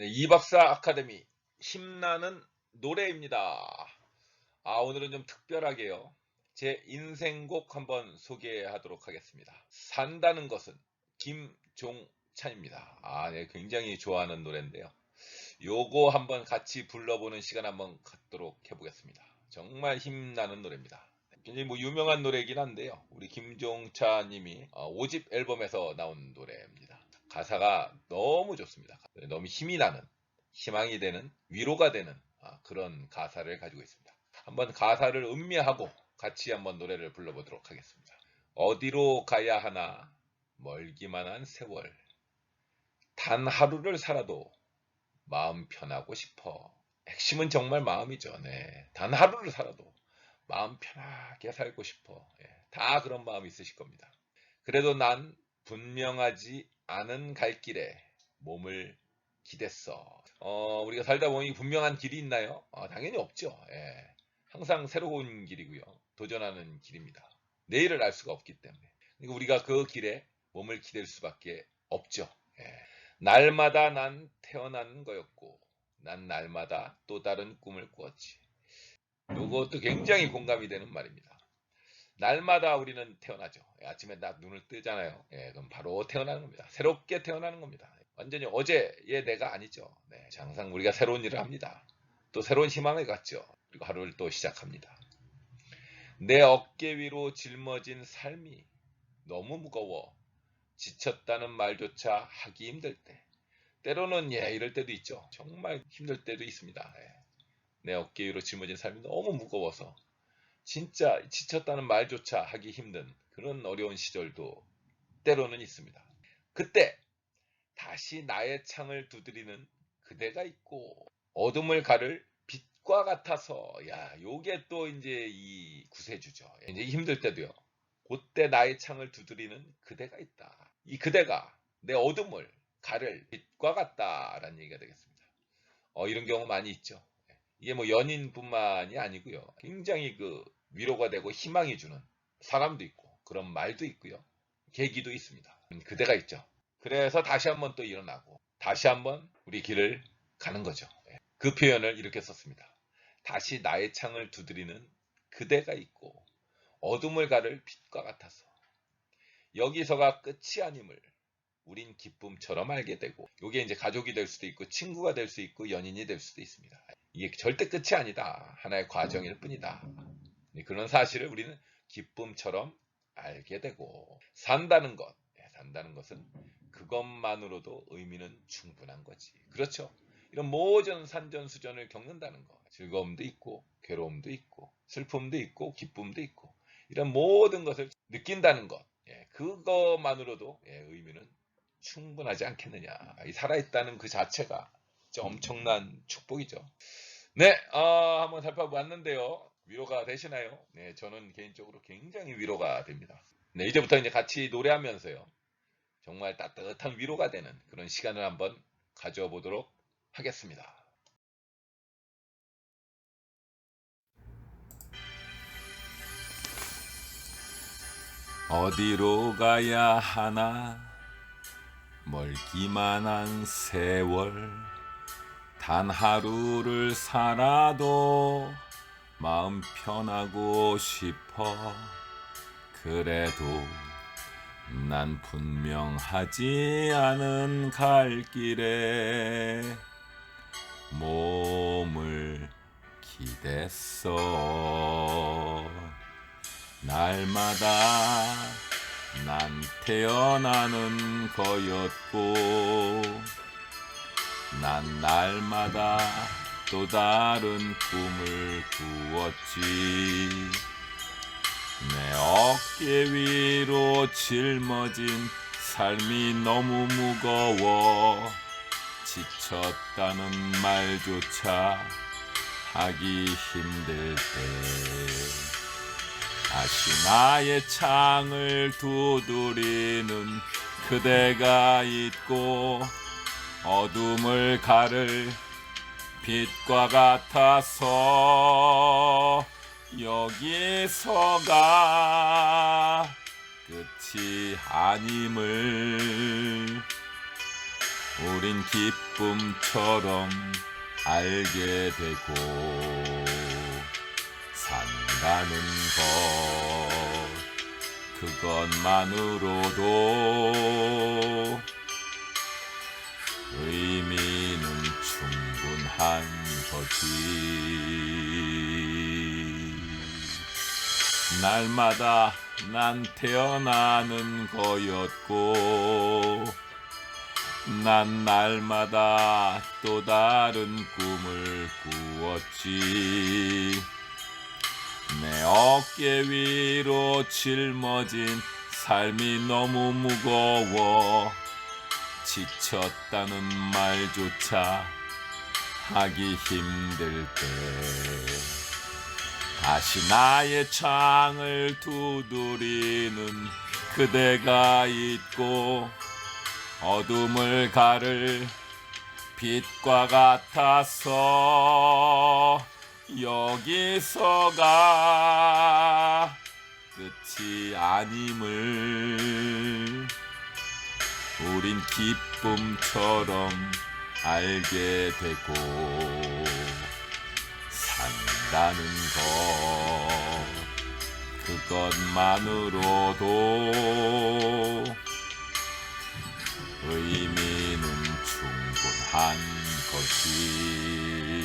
네, 이박사 아카데미 힘나는 노래입니다. 아, 오늘은 좀 특별하게요. 제 인생곡 한번 소개하도록 하겠습니다. 산다는 것은 김종찬입니다. 아, 네, 굉장히 좋아하는 노래인데요. 요거 한번 같이 불러보는 시간 한번 갖도록 해보겠습니다. 정말 힘나는 노래입니다. 굉장히 뭐 유명한 노래이긴 한데요. 우리 김종차 님이 5집 앨범에서 나온 노래입니다. 가사가 너무 좋습니다. 너무 힘이 나는, 희망이 되는, 위로가 되는 아, 그런 가사를 가지고 있습니다. 한번 가사를 음미하고 같이 한번 노래를 불러보도록 하겠습니다. 어디로 가야 하나 멀기만 한 세월 단 하루를 살아도 마음 편하고 싶어. 핵심은 정말 마음이죠. 네. 단 하루를 살아도 마음 편하게 살고 싶어. 예, 다 그런 마음이 있으실 겁니다. 그래도 난 분명하지 않은 갈 길에 몸을 기댔어. 어, 우리가 살다 보니 분명한 길이 있나요? 어, 당연히 없죠. 예. 항상 새로운 길이고요. 도전하는 길입니다. 내일을 알 수가 없기 때문에. 그러니까 우리가 그 길에 몸을 기댈 수밖에 없죠. 예. 날마다 난 태어난 거였고, 난 날마다 또 다른 꿈을 꾸었지. 이것도 굉장히 공감이 되는 말입니다. 날마다 우리는 태어나죠. 예, 아침에 나 눈을 뜨잖아요. 예, 그럼 바로 태어나는 겁니다. 새롭게 태어나는 겁니다. 완전히 어제의 내가 아니죠. 네, 항상 우리가 새로운 일을 합니다. 또 새로운 희망을 갖죠. 그리고 하루를 또 시작합니다. 내 어깨 위로 짊어진 삶이 너무 무거워 지쳤다는 말조차 하기 힘들 때 때로는 예 이럴 때도 있죠. 정말 힘들 때도 있습니다. 예. 내 어깨 위로 짊어진 삶이 너무 무거워서 진짜 지쳤다는 말조차 하기 힘든 그런 어려운 시절도 때로는 있습니다. 그때 다시 나의 창을 두드리는 그대가 있고 어둠을 가를 빛과 같아서 야 요게 또 이제 이 구세주죠. 이제 힘들 때도요. 그때 나의 창을 두드리는 그대가 있다. 이 그대가 내 어둠을 가를 빛과 같다라는 얘기가 되겠습니다. 어, 이런 경우 많이 있죠. 이게 뭐 연인뿐만이 아니고요. 굉장히 그 위로가 되고 희망이 주는 사람도 있고 그런 말도 있고요. 계기도 있습니다. 그대가 있죠. 그래서 다시 한번 또 일어나고 다시 한번 우리 길을 가는 거죠. 예. 그 표현을 이렇게 썼습니다. 다시 나의 창을 두드리는 그대가 있고 어둠을 가를 빛과 같아서 여기서가 끝이 아님을 우린 기쁨처럼 알게 되고 이게 이제 가족이 될 수도 있고 친구가 될 수 있고 연인이 될 수도 있습니다. 이게 절대 끝이 아니다. 하나의 과정일 뿐이다. 네, 그런 사실을 우리는 기쁨처럼 알게 되고 산다는 것, 네, 산다는 것은 그것만으로도 의미는 충분한 거지. 그렇죠? 이런 모든 산전수전을 겪는다는 것, 즐거움도 있고 괴로움도 있고 슬픔도 있고 기쁨도 있고 이런 모든 것을 느낀다는 것, 예, 그것만으로도 예, 의미는 충분하지 않겠느냐. 이 살아있다는 그 자체가 엄청난 축복이죠. 네, 어, 한번 살펴봤는데요. 위로가 되시나요? 네, 저는 개인적으로 굉장히 위로가 됩니다. 네, 이제부터 이제 같이 노래하면서요. 정말 따뜻한 위로가 되는 그런 시간을 한번 가져보도록 하겠습니다. 어디로 가야 하나 멀기만 한 세월 단 하루를 살아도 마음 편하고 싶어. 그래도 난 분명하지 않은 갈 길에 몸을 기댔어. 날마다 난 태어나는 거였고 난 날마다 또 다른 꿈을 꾸었지. 내 어깨 위로 짊어진 삶이 너무 무거워 지쳤다는 말조차 하기 힘들 때. 다시 나의 창을 두드리는 그대가 있고 어둠을 가를 빛과 같아서 여기서가 끝이 아님을 우린 기쁨처럼 알게 되고 산다는 것. 그것만으로도 충분 한 거지. 날마다 난 태어나는 거였고 난 날마다 또 다른 꿈을 꾸었지. 내 어깨 위로 짊어진 삶이 너무 무거워 지쳤다는 말조차 하기 힘들 때 다시 나의 창을 두드리는 그대가 있고 어둠을 가를 빛과 같아서 여기서가 끝이 아님을 우린 기쁨처럼 알게 되고 산다는 것 그것만으로도 의미는 충분한 것이